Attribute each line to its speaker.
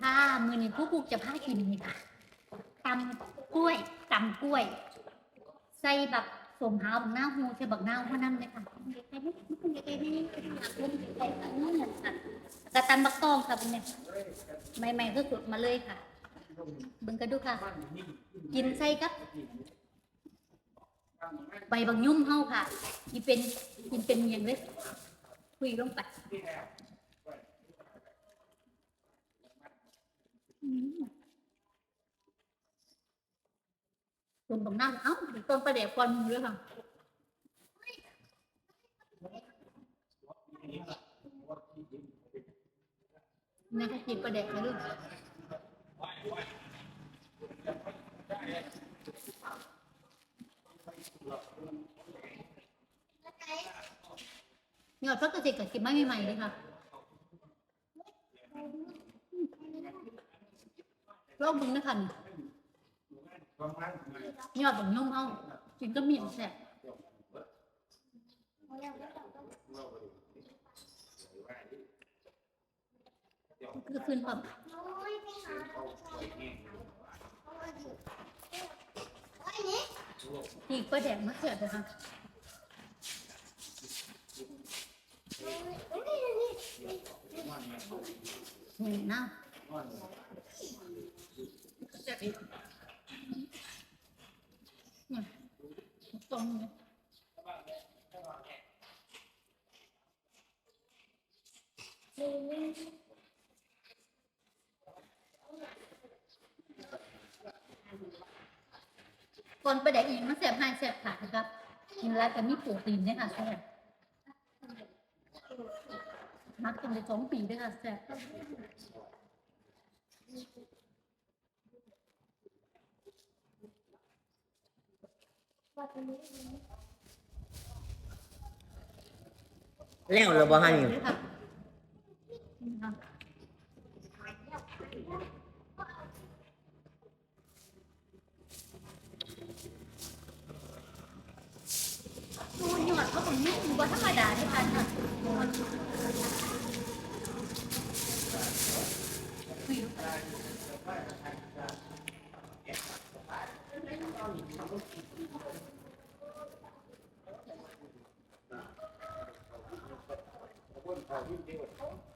Speaker 1: ค่ะมือนี้ผู้ปลูกจะพากินนี่ค่ะตำกล้วยตำกล้วย ใส่แบบสมหาวบักหน้าวโฮใส่บักหน้าวเพราะนั่นเลยค่ะกไอ้นี่มันเด็กไอ้นี่อยากเล่นเด็กไอ้นี่เหมือนกันกระตำบักตองค่ะเป็นไงใหม่ๆก็สดมาเลยค่ะเบิ่งกันดูค่ะ กินใส่กับใบบางยุ่มเฮาค่ะกินเป็นกินเป็นอย่างเลยคุยลงไป อืมตรงนั้นเอ้าต้นประเดี๋ยวควันมือเลยค่ะนี่ค่ะกินประเดี๋ยวค่ะลูกนี่เราพักเกษตรกับกินไม่ใหม่ๆเลยค่ะ ลองมึงนะคะนี่ยอดของนุ่มเอากินก็มีแซ่บคือคืนความอีกประแดกมาเสียบเลยค่ะเห็นนะเนี่ย ตรงเลยคนประแดกอีกมาเสียบให้เสียบขาดนะครับกินแล้วแต่มีโปรตีนเนี่ยค่ะแซ่บนักกินไปสองปีด้วยค่ะแซ่บ
Speaker 2: แล้วเราบ่ฮัน
Speaker 1: ด้วยค่ะนี่ค่ะดูหยอดเขาของนี่บ่ธรรมดาด้วยค่ะเนี่ย
Speaker 3: ช้าง